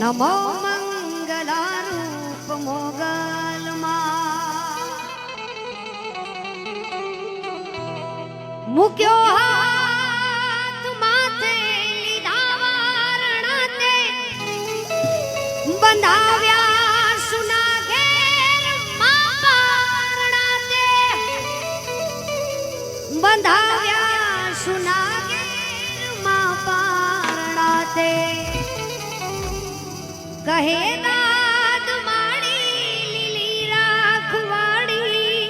નમો મંગલારૂપ મોગલમાં મૂક્યો હાથ માથે લીધા વારણા તે બંધાવ્યા સુના કહે દાદ માડી લીલી રાખવાડી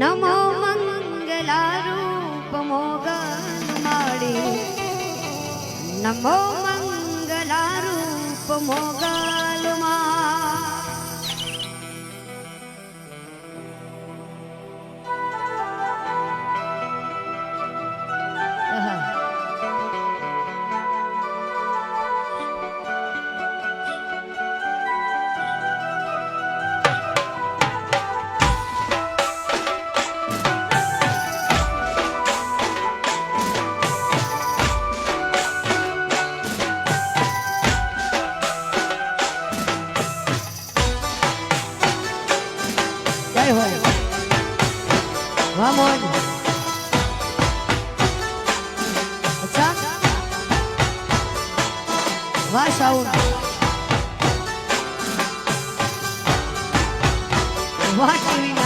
નમો મંગલારૂપ મોગલ માડી નમો મંગલારૂપ મોગલમાં વાહ સાઉન્ડ વાહ ટીવી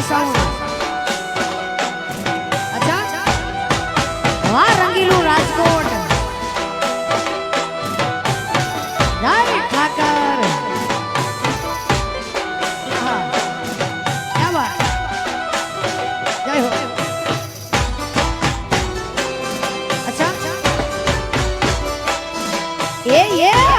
ભાષા અચ્છા વાહ રંગીલું રાજકોટ રાણી ઠાકર Yeah, yeah.